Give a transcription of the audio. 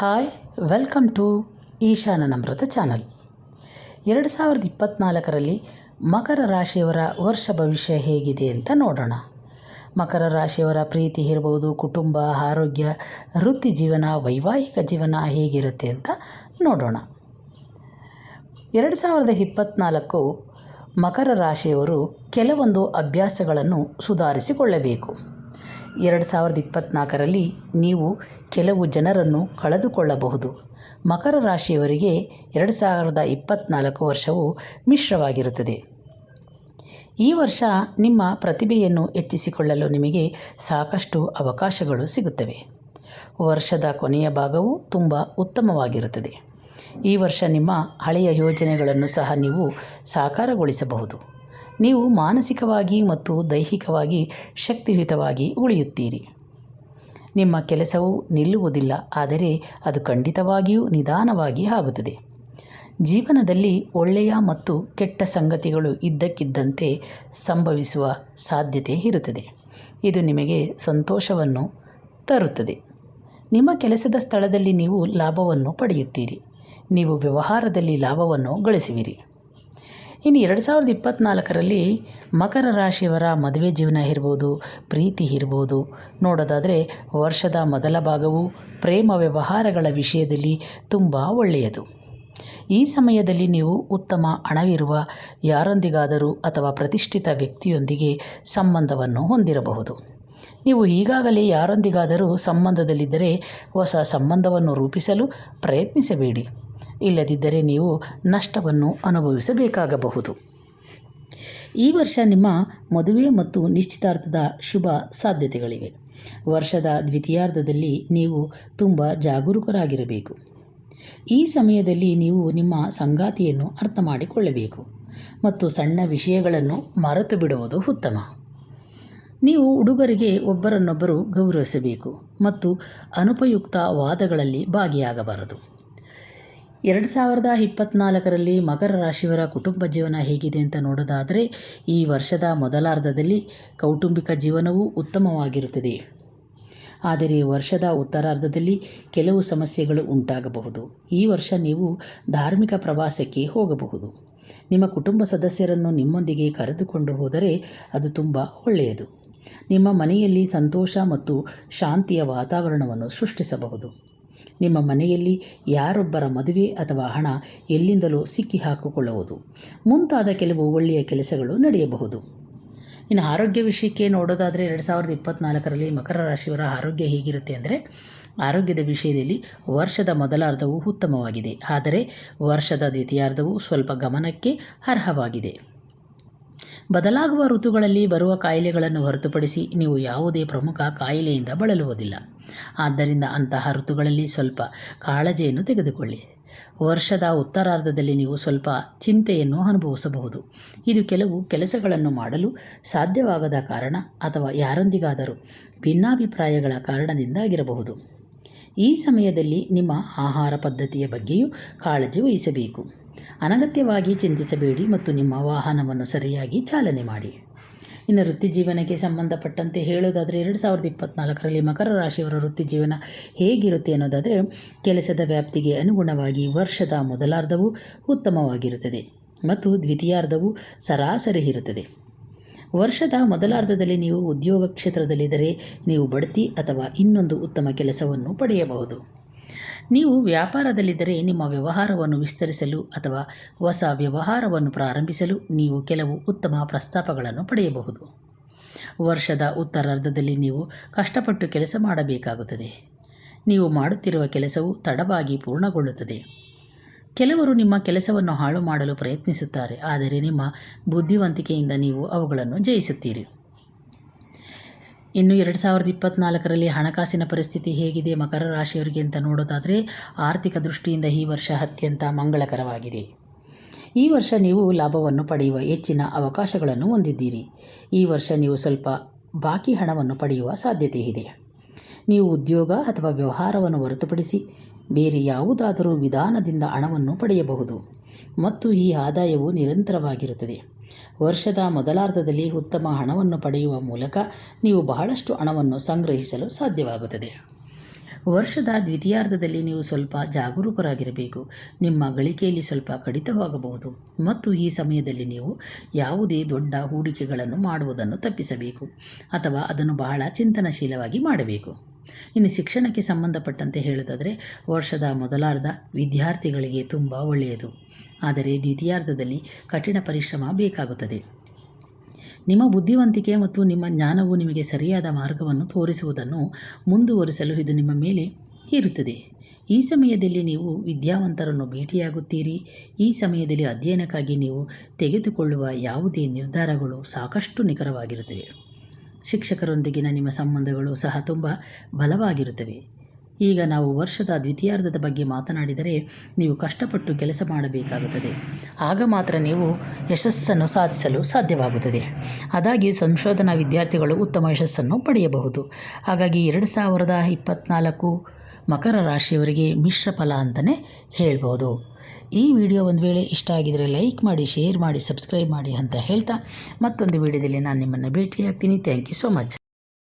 Hi welcome to Ishana Namrata channel ಎರಡು ಸಾವಿರದ ಇಪ್ಪತ್ತ್ನಾಲ್ಕರಲ್ಲಿ ಮಕರ ರಾಶಿಯವರ ವರ್ಷ ಭವಿಷ್ಯ ಹೇಗಿದೆ ಅಂತ ನೋಡೋಣ. ಮಕರ ರಾಶಿಯವರ ಪ್ರೀತಿ ಇರ್ಬೋದು, ಕುಟುಂಬ, ಆರೋಗ್ಯ, ವೃತ್ತಿ ಜೀವನ, ವೈವಾಹಿಕ ಜೀವನ ಹೇಗಿರುತ್ತೆ ಅಂತ ನೋಡೋಣ. ಎರಡು ಸಾವಿರದ ಇಪ್ಪತ್ತ್ನಾಲ್ಕು ಮಕರ ರಾಶಿಯವರು ಕೆಲವೊಂದು ಅಭ್ಯಾಸಗಳನ್ನು ಸುಧಾರಿಸಿಕೊಳ್ಳಬೇಕು. ಎರಡು ಸಾವಿರದ ಇಪ್ಪತ್ತ್ನಾಲ್ಕರಲ್ಲಿ ನೀವು ಕೆಲವು ಜನರನ್ನು ಕಳೆದುಕೊಳ್ಳಬಹುದು. ಮಕರ ರಾಶಿಯವರಿಗೆ ಎರಡು ಸಾವಿರದ ಇಪ್ಪತ್ತ್ನಾಲ್ಕು ವರ್ಷವು ಮಿಶ್ರವಾಗಿರುತ್ತದೆ. ಈ ವರ್ಷ ನಿಮ್ಮ ಪ್ರತಿಭೆಯನ್ನು ಹೆಚ್ಚಿಸಿಕೊಳ್ಳಲು ನಿಮಗೆ ಸಾಕಷ್ಟು ಅವಕಾಶಗಳು ಸಿಗುತ್ತವೆ. ವರ್ಷದ ಕೊನೆಯ ಭಾಗವು ತುಂಬ ಉತ್ತಮವಾಗಿರುತ್ತದೆ. ಈ ವರ್ಷ ನಿಮ್ಮ ಹಳೆಯ ಯೋಜನೆಗಳನ್ನು ಸಹ ನೀವು ಸಾಕಾರಗೊಳಿಸಬಹುದು. ನೀವು ಮಾನಸಿಕವಾಗಿ ಮತ್ತು ದೈಹಿಕವಾಗಿ ಶಕ್ತಿಯುತವಾಗಿ ಉಳಿಯುತ್ತೀರಿ. ನಿಮ್ಮ ಕೆಲಸವು ನಿಲ್ಲುವುದಿಲ್ಲ, ಆದರೆ ಅದು ಖಂಡಿತವಾಗಿಯೂ ನಿಧಾನವಾಗಿ ಆಗುತ್ತದೆ. ಜೀವನದಲ್ಲಿ ಒಳ್ಳೆಯ ಮತ್ತು ಕೆಟ್ಟ ಸಂಗತಿಗಳು ಇದ್ದಕ್ಕಿದ್ದಂತೆ ಸಂಭವಿಸುವ ಸಾಧ್ಯತೆ ಇರುತ್ತದೆ. ಇದು ನಿಮಗೆ ಸಂತೋಷವನ್ನು ತರುತ್ತದೆ. ನಿಮ್ಮ ಕೆಲಸದ ಸ್ಥಳದಲ್ಲಿ ನೀವು ಲಾಭವನ್ನು ಪಡೆಯುತ್ತೀರಿ. ನೀವು ವ್ಯವಹಾರದಲ್ಲಿ ಲಾಭವನ್ನು ಗಳಿಸುವಿರಿ. ಇನ್ನು ಎರಡು ಸಾವಿರದ ಇಪ್ಪತ್ತ್ನಾಲ್ಕರಲ್ಲಿ ಮಕರ ರಾಶಿಯವರ ಮದುವೆ ಜೀವನ ಇರ್ಬೋದು, ಪ್ರೀತಿ ಇರ್ಬೋದು. ನೋಡೋದಾದರೆ ವರ್ಷದ ಮೊದಲ ಭಾಗವು ಪ್ರೇಮ ವ್ಯವಹಾರಗಳ ವಿಷಯದಲ್ಲಿ ತುಂಬ ಒಳ್ಳೆಯದು. ಈ ಸಮಯದಲ್ಲಿ ನೀವು ಉತ್ತಮ ಹಣವಿರುವ ಯಾರೊಂದಿಗಾದರೂ ಅಥವಾ ಪ್ರತಿಷ್ಠಿತ ವ್ಯಕ್ತಿಯೊಂದಿಗೆ ಸಂಬಂಧವನ್ನು ಹೊಂದಿರಬಹುದು. ನೀವು ಈಗಾಗಲೇ ಯಾರೊಂದಿಗಾದರೂ ಸಂಬಂಧದಲ್ಲಿದ್ದರೆ ಹೊಸ ಸಂಬಂಧವನ್ನು ರೂಪಿಸಲು ಪ್ರಯತ್ನಿಸಬೇಡಿ. ಇಲ್ಲದಿದ್ದರೆ ನೀವು ನಷ್ಟವನ್ನು ಅನುಭವಿಸಬೇಕಾಗಬಹುದು. ಈ ವರ್ಷ ನಿಮ್ಮ ಮದುವೆ ಮತ್ತು ನಿಶ್ಚಿತಾರ್ಥದ ಶುಭ ಸಾಧ್ಯತೆಗಳಿವೆ. ವರ್ಷದ ದ್ವಿತೀಯಾರ್ಧದಲ್ಲಿ ನೀವು ತುಂಬ ಜಾಗರೂಕರಾಗಿರಬೇಕು. ಈ ಸಮಯದಲ್ಲಿ ನೀವು ನಿಮ್ಮ ಸಂಗಾತಿಯನ್ನು ಅರ್ಥ ಮಾಡಿಕೊಳ್ಳಬೇಕು ಮತ್ತು ಸಣ್ಣ ವಿಷಯಗಳನ್ನು ಮರೆತು ಬಿಡುವುದು ಉತ್ತಮ. ನೀವು ಹುಡುಗರಿಗೆ ಒಬ್ಬರನ್ನೊಬ್ಬರು ಗೌರವಿಸಬೇಕು ಮತ್ತು ಅನುಪಯುಕ್ತ ವಾದಗಳಲ್ಲಿ ಭಾಗಿಯಾಗಬಾರದು. ಎರಡು ಸಾವಿರದ ಇಪ್ಪತ್ತ್ನಾಲ್ಕರಲ್ಲಿ ಮಕರ ರಾಶಿಯವರ ಕುಟುಂಬ ಜೀವನ ಹೇಗಿದೆ ಅಂತ ನೋಡೋದಾದರೆ, ಈ ವರ್ಷದ ಮೊದಲಾರ್ಧದಲ್ಲಿ ಕೌಟುಂಬಿಕ ಜೀವನವು ಉತ್ತಮವಾಗಿರುತ್ತದೆ. ಆದರೆ ವರ್ಷದ ಉತ್ತರಾರ್ಧದಲ್ಲಿ ಕೆಲವು ಸಮಸ್ಯೆಗಳು ಉಂಟಾಗಬಹುದು. ಈ ವರ್ಷ ನೀವು ಧಾರ್ಮಿಕ ಪ್ರವಾಸಕ್ಕೆ ಹೋಗಬಹುದು. ನಿಮ್ಮ ಕುಟುಂಬ ಸದಸ್ಯರನ್ನು ನಿಮ್ಮೊಂದಿಗೆ ಕರೆದುಕೊಂಡು ಹೋದರೆ ಅದು ತುಂಬ ಒಳ್ಳೆಯದು. ನಿಮ್ಮ ಮನೆಯಲ್ಲಿ ಸಂತೋಷ ಮತ್ತು ಶಾಂತಿಯ ವಾತಾವರಣವನ್ನು ಸೃಷ್ಟಿಸಬಹುದು. ನಿಮ್ಮ ಮನೆಯಲ್ಲಿ ಯಾರೊಬ್ಬರ ಮದುವೆ ಅಥವಾ ಹಣ ಎಲ್ಲಿಂದಲೂ ಸಿಕ್ಕಿ ಹಾಕಿಕೊಳ್ಳುವುದು ಮುಂತಾದ ಕೆಲವು ಒಳ್ಳೆಯ ಕೆಲಸಗಳು ನಡೆಯಬಹುದು. ಇನ್ನು ಆರೋಗ್ಯ ವಿಷಯಕ್ಕೆ ನೋಡೋದಾದರೆ ಎರಡು ಸಾವಿರದ ಇಪ್ಪತ್ನಾಲ್ಕರಲ್ಲಿ ಮಕರ ರಾಶಿಯವರ ಆರೋಗ್ಯ ಹೇಗಿರುತ್ತೆ ಅಂದರೆ, ಆರೋಗ್ಯದ ವಿಷಯದಲ್ಲಿ ವರ್ಷದ ಮೊದಲಾರ್ಧವು ಉತ್ತಮವಾಗಿದೆ. ಆದರೆ ವರ್ಷದ ದ್ವಿತೀಯಾರ್ಧವು ಸ್ವಲ್ಪ ಗಮನಕ್ಕೆ ಅರ್ಹವಾಗಿದೆ. ಬದಲಾಗುವ ಋತುಗಳಲ್ಲಿ ಬರುವ ಕಾಯಿಲೆಗಳನ್ನು ಹೊರತುಪಡಿಸಿ ನೀವು ಯಾವುದೇ ಪ್ರಮುಖ ಕಾಯಿಲೆಯಿಂದ ಬಳಲುವುದಿಲ್ಲ. ಆದ್ದರಿಂದ ಅಂತಹ ಋತುಗಳಲ್ಲಿ ಸ್ವಲ್ಪ ಕಾಳಜಿಯನ್ನು ತೆಗೆದುಕೊಳ್ಳಿ. ವರ್ಷದ ಉತ್ತರಾರ್ಧದಲ್ಲಿ ನೀವು ಸ್ವಲ್ಪ ಚಿಂತೆಯನ್ನು ಅನುಭವಿಸಬಹುದು. ಇದು ಕೆಲವು ಕೆಲಸಗಳನ್ನು ಮಾಡಲು ಸಾಧ್ಯವಾಗದ ಕಾರಣ ಅಥವಾ ಯಾರೊಂದಿಗಾದರೂ ಭಿನ್ನಾಭಿಪ್ರಾಯಗಳ ಕಾರಣದಿಂದಾಗಿರಬಹುದು. ಈ ಸಮಯದಲ್ಲಿ ನಿಮ್ಮ ಆಹಾರ ಪದ್ಧತಿಯ ಬಗ್ಗೆಯೂ ಕಾಳಜಿ ವಹಿಸಬೇಕು. ಅನಗತ್ಯವಾಗಿ ಚಿಂತಿಸಬೇಡಿ ಮತ್ತು ನಿಮ್ಮ ವಾಹನವನ್ನು ಸರಿಯಾಗಿ ಚಾಲನೆ ಮಾಡಿ. ಇನ್ನು ವೃತ್ತಿ ಜೀವನಕ್ಕೆ ಸಂಬಂಧಪಟ್ಟಂತೆ ಹೇಳೋದಾದರೆ ಎರಡು ಸಾವಿರದ ಇಪ್ಪತ್ನಾಲ್ಕರಲ್ಲಿ ಮಕರ ರಾಶಿಯವರ ವೃತ್ತಿ ಜೀವನ ಹೇಗಿರುತ್ತೆ ಅನ್ನೋದಾದರೆ ಕೆಲಸದ ವ್ಯಾಪ್ತಿಗೆ ಅನುಗುಣವಾಗಿ ವರ್ಷದ ಮೊದಲಾರ್ಧವು ಉತ್ತಮವಾಗಿರುತ್ತದೆ ಮತ್ತು ದ್ವಿತೀಯಾರ್ಧವು ಸರಾಸರಿ ಇರುತ್ತದೆ. ವರ್ಷದ ಮೊದಲಾರ್ಧದಲ್ಲಿ ನೀವು ಉದ್ಯೋಗ ಕ್ಷೇತ್ರದಲ್ಲಿದ್ದರೆ ನೀವು ಬಡ್ತಿ ಅಥವಾ ಇನ್ನೊಂದು ಉತ್ತಮ ಕೆಲಸವನ್ನು ಪಡೆಯಬಹುದು. ನೀವು ವ್ಯಾಪಾರದಲ್ಲಿದ್ದರೆ ನಿಮ್ಮ ವ್ಯವಹಾರವನ್ನು ವಿಸ್ತರಿಸಲು ಅಥವಾ ಹೊಸ ವ್ಯವಹಾರವನ್ನು ಪ್ರಾರಂಭಿಸಲು ನೀವು ಕೆಲವು ಉತ್ತಮ ಪ್ರಸ್ತಾಪಗಳನ್ನು ಪಡೆಯಬಹುದು. ವರ್ಷದ ಉತ್ತರಾರ್ಧದಲ್ಲಿ ನೀವು ಕಷ್ಟಪಟ್ಟು ಕೆಲಸ ಮಾಡಬೇಕಾಗುತ್ತದೆ. ನೀವು ಮಾಡುತ್ತಿರುವ ಕೆಲಸವು ತಡವಾಗಿ ಪೂರ್ಣಗೊಳ್ಳುತ್ತದೆ. ಕೆಲವರು ನಿಮ್ಮ ಕೆಲಸವನ್ನು ಹಾಳು ಮಾಡಲು ಪ್ರಯತ್ನಿಸುತ್ತಾರೆ, ಆದರೆ ನಿಮ್ಮ ಬುದ್ಧಿವಂತಿಕೆಯಿಂದ ನೀವು ಅವುಗಳನ್ನು ಜಯಿಸುತ್ತೀರಿ. ಇನ್ನು ಎರಡು ಸಾವಿರದ ಇಪ್ಪತ್ತ್ನಾಲ್ಕರಲ್ಲಿ ಹಣಕಾಸಿನ ಪರಿಸ್ಥಿತಿ ಹೇಗಿದೆ ಮಕರ ರಾಶಿಯವರಿಗೆ ಅಂತ ನೋಡೋದಾದರೆ, ಆರ್ಥಿಕ ದೃಷ್ಟಿಯಿಂದ ಈ ವರ್ಷ ಅತ್ಯಂತ ಮಂಗಳಕರವಾಗಿದೆ. ಈ ವರ್ಷ ನೀವು ಲಾಭವನ್ನು ಪಡೆಯುವ ಹೆಚ್ಚಿನ ಅವಕಾಶಗಳನ್ನು ಹೊಂದಿದ್ದೀರಿ. ಈ ವರ್ಷ ನೀವು ಸ್ವಲ್ಪ ಬಾಕಿ ಹಣವನ್ನು ಪಡೆಯುವ ಸಾಧ್ಯತೆ ಇದೆ. ನೀವು ಉದ್ಯೋಗ ಅಥವಾ ವ್ಯವಹಾರವನ್ನು ಹೊರತುಪಡಿಸಿ ಬೇರೆ ಯಾವುದಾದರೂ ವಿಧಾನದಿಂದ ಹಣವನ್ನು ಪಡೆಯಬಹುದು. ಮತ್ತು ಈ ಆದಾಯವು ನಿರಂತರವಾಗಿರುತ್ತದೆ. ವರ್ಷದ ಮೊದಲಾರ್ಧದಲ್ಲಿ ಉತ್ತಮ ಹಣವನ್ನು ಪಡೆಯುವ ಮೂಲಕ ನೀವು ಬಹಳಷ್ಟು ಹಣವನ್ನು ಸಂಗ್ರಹಿಸಲು ಸಾಧ್ಯವಾಗುತ್ತದೆ. ವರ್ಷದ ದ್ವಿತೀಯಾರ್ಧದಲ್ಲಿ ನೀವು ಸ್ವಲ್ಪ ಜಾಗರೂಕರಾಗಿರಬೇಕು. ನಿಮ್ಮ ಗಳಿಕೆಯಲ್ಲಿ ಸ್ವಲ್ಪ ಕಡಿತವಾಗಬಹುದು. ಮತ್ತು ಈ ಸಮಯದಲ್ಲಿ ನೀವು ಯಾವುದೇ ದೊಡ್ಡ ಹೂಡಿಕೆಗಳನ್ನು ಮಾಡುವುದನ್ನು ತಪ್ಪಿಸಬೇಕು. ಅಥವಾ ಅದನ್ನು ಬಹಳ ಚಿಂತನಶೀಲವಾಗಿ ಮಾಡಬೇಕು. ಇನ್ನು ಶಿಕ್ಷಣಕ್ಕೆ ಸಂಬಂಧಪಟ್ಟಂತೆ ಹೇಳೋದಾದರೆ ವರ್ಷದ ಮೊದಲಾರ್ಧ ವಿದ್ಯಾರ್ಥಿಗಳಿಗೆ ತುಂಬ ಒಳ್ಳೆಯದು. ಆದರೆ ದ್ವಿತೀಯಾರ್ಧದಲ್ಲಿ ಕಠಿಣ ಪರಿಶ್ರಮ ಬೇಕಾಗುತ್ತದೆ. ನಿಮ್ಮ ಬುದ್ಧಿವಂತಿಕೆ ಮತ್ತು ನಿಮ್ಮ ಜ್ಞಾನವು ನಿಮಗೆ ಸರಿಯಾದ ಮಾರ್ಗವನ್ನು ತೋರಿಸುವುದನ್ನು ಮುಂದುವರಿಸಲು ಇದು ನಿಮ್ಮ ಮೇಲೆ ಇರುತ್ತದೆ ಈ ಸಮಯದಲ್ಲಿ ನೀವು ವಿದ್ಯಾವಂತರನ್ನು ಭೇಟಿಯಾಗುತ್ತೀರಿ. ಈ ಸಮಯದಲ್ಲಿ ಅಧ್ಯಯನಕ್ಕಾಗಿ ನೀವು ತೆಗೆದುಕೊಳ್ಳುವ ಯಾವುದೇ ನಿರ್ಧಾರಗಳು ಸಾಕಷ್ಟು ನಿಖರವಾಗಿರುತ್ತವೆ. ಶಿಕ್ಷಕರೊಂದಿಗಿನ ನಿಮ್ಮ ಸಂಬಂಧಗಳು ಸಹ ತುಂಬ ಬಲವಾಗಿರುತ್ತವೆ. ಈಗ ನಾವು ವರ್ಷದ ದ್ವಿತೀಯಾರ್ಧದ ಬಗ್ಗೆ ಮಾತನಾಡಿದರೆ ನೀವು ಕಷ್ಟಪಟ್ಟು ಕೆಲಸ ಮಾಡಬೇಕಾಗುತ್ತದೆ. ಆಗ ಮಾತ್ರ ನೀವು ಯಶಸ್ಸನ್ನು ಸಾಧಿಸಲು ಸಾಧ್ಯವಾಗುತ್ತದೆ. ಅದಾಗಿ ಸಂಶೋಧನಾ ವಿದ್ಯಾರ್ಥಿಗಳು ಉತ್ತಮ ಯಶಸ್ಸನ್ನು ಪಡೆಯಬಹುದು. ಹಾಗಾಗಿ ಎರಡು ಸಾವಿರದ ಇಪ್ಪತ್ತ್ನಾಲ್ಕು ಮಕರ ರಾಶಿಯವರಿಗೆ ಮಿಶ್ರ ಫಲ ಅಂತಲೇ ಹೇಳ್ಬೋದು. ಈ ವಿಡಿಯೋ ಒಂದು ವೇಳೆ ಇಷ್ಟ ಆಗಿದರೆ ಲೈಕ್ ಮಾಡಿ, ಶೇರ್ ಮಾಡಿ, ಸಬ್ಸ್ಕ್ರೈಬ್ ಮಾಡಿ ಅಂತ ಹೇಳ್ತಾ ಮತ್ತೊಂದು ವಿಡಿಯೋದಲ್ಲಿ ನಾನು ನಿಮ್ಮನ್ನು ಭೇಟಿಯಾಗ್ತೀನಿ. Thank you so much